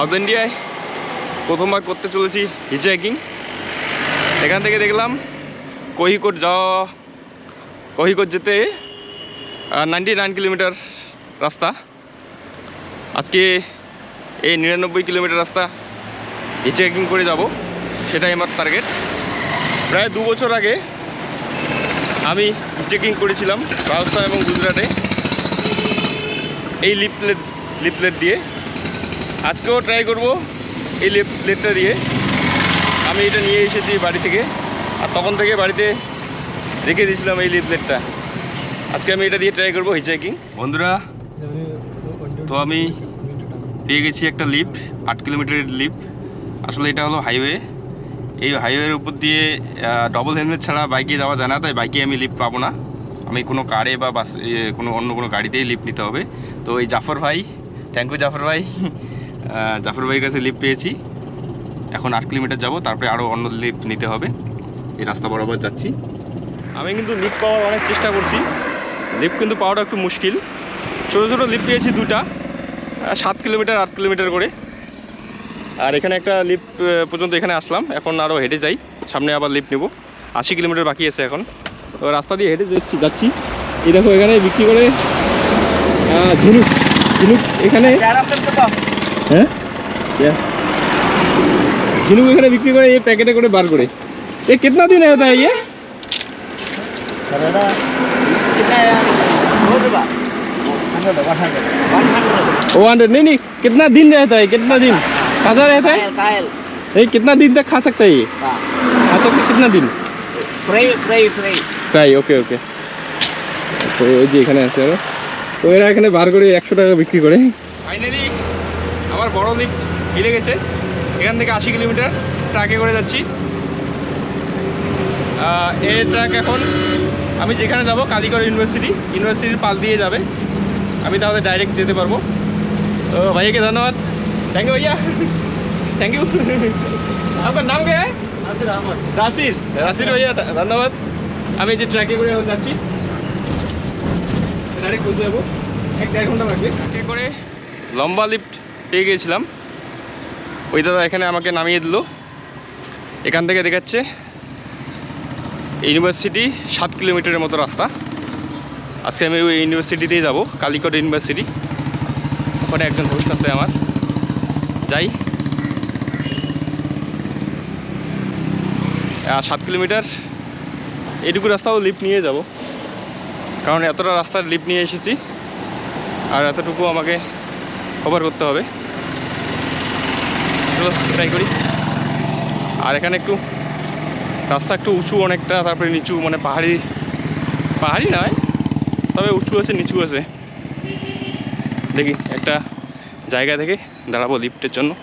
South ইন্ডিয়ায় প্রথমবার করতে চলেছি হিচহাইকিং এখান থেকে দেখলাম কোহিকোট যাওয়া, কোহিকোট যেতে নাইনটি নাইন কিলোমিটার রাস্তা। আজকে এই নিরানব্বই কিলোমিটার রাস্তা হিচহাইকিং করে যাব, সেটাই আমার টার্গেট প্রায় দু বছর আগে আমি চেকিং করেছিলাম রাজস্থান এবং গুজরাটে। এই লিপলেট লিপলেট দিয়ে আজকেও ট্রাই করব এই লিপলেটটা দিয়ে। আমি এটা নিয়ে এসেছি বাড়ি থেকে। আর তখন থেকে বাড়িতে রেখে দিয়েছিলাম এই লিপলেটটা আজকে আমি এটা দিয়ে ট্রাই করব হিচাইকিং বন্ধুরা, তো আমি পেয়ে গেছি একটা লিফট আট কিলোমিটারের লিফট আসলে এটা হলো হাইওয়ে এই হাইওয়ের উপর দিয়ে ডবল হেলমেট ছাড়া বাইকে যাওয়া যায় না, তাই বাইকে আমি লিফট পাবো না। আমি কোনো কারে বা বাস কোনো অন্য কোনো গাড়িতেই লিফ্ট নিতে হবে। তো এই জাফর ভাই থ্যাংক ইউ জাফর ভাই। জাফর ভাইয়ের কাছে লিফট পেয়েছি। এখন আট কিলোমিটার যাব, তারপরে আরও অন্য লিফট নিতে হবে। এই রাস্তা বরাবর যাচ্ছি। আমি কিন্তু লিফট পাওয়ার অনেক চেষ্টা করছি। লিফট কিন্তু পাওয়াটা একটু মুশকিল। ছোটো ছোটো লিফট পেয়েছি দুটা সাত কিলোমিটার, আট কিলোমিটার করে। আর এখানে একটা লিফট পর্যন্ত এখানে আসলাম। এখন আরও হেঁটে যাই। সামনে আবার লিফট নেব। আশি কিলোমিটার বাকি আছে এখন। তো রাস্তা দিয়ে হেঁটে যাচ্ছি যাচ্ছি। এই দেখো এখানে বিক্রি করে ঝিনুক ঝিনুক এখানে। হ্যাঁ क्या झिनुक এখানে বিক্রি করে এই প্যাকেটে করে বার করে ये कितना दिन होता है ये वो हंड्रेड नहीं नहीं कितना दिन रहता है कितना दिन ताज़ा रहता है नहीं कितना दिन तक खा सकता है ये खा सकते कितना दिन তাই ওকে ওকে তো ওই যে এখানে আছে আরো তো এরা এখানে বার করে একশো টাকা বিক্রি করে ফাইনালি আমার বড়দ্বীপ হিলে গেছে। এখান থেকে আশি কিলোমিটার ট্রাকে করে যাচ্ছি। এ ট্রাক এখন আমি যেখানে যাব কালিকর ইউনিভার্সিটি। ইউনিভার্সিটির পাল দিয়ে যাবে। আমি তাহলে ডাইরেক্ট যেতে পারব। তো ভাইয়াকে ধন্যবাদ। থ্যাংক ইউ ভাইয়া। থ্যাংক ইউ আপনার নাম কে রাশির রাশির ভাইয়া ধন্যবাদ। আমি যে ট্র্যাকে করে যাচ্ছি। ডাইরেক্ট পৌঁছে যাব। এক দেড় ঘণ্টা লাগবে। ট্রাকে করে লম্বা লিফ্ট পেয়ে গিয়েছিলাম। ওই দাদা এখানে আমাকে নামিয়ে দিল। এখান থেকে দেখাচ্ছে ইউনিভার্সিটি সাত কিলোমিটারের মতো রাস্তা। আজকে আমি ওই ইউনিভার্সিটিতেই যাব, কালিকট ইউনিভার্সিটি। ওখানে একজন হোস্ট আছে আমার। যাই। সাত কিলোমিটার এইটুকু রাস্তাও লিফট নিয়ে যাব। কারণ এতটা রাস্তার লিফট নিয়ে এসেছি। আর এতটুকু আমাকে কভার করতে হবে। চলো ট্রাই করি। আর এখানে একটু, রাস্তা একটু উঁচু অনেকটা, তারপরে নিচু মানে পাহাড়ি পাহাড়ি নয়, তবে উঁচু আছে, নিচু আছে। দেখি, একটা জায়গা থেকে দাঁড়াবো লিফটের জন্য।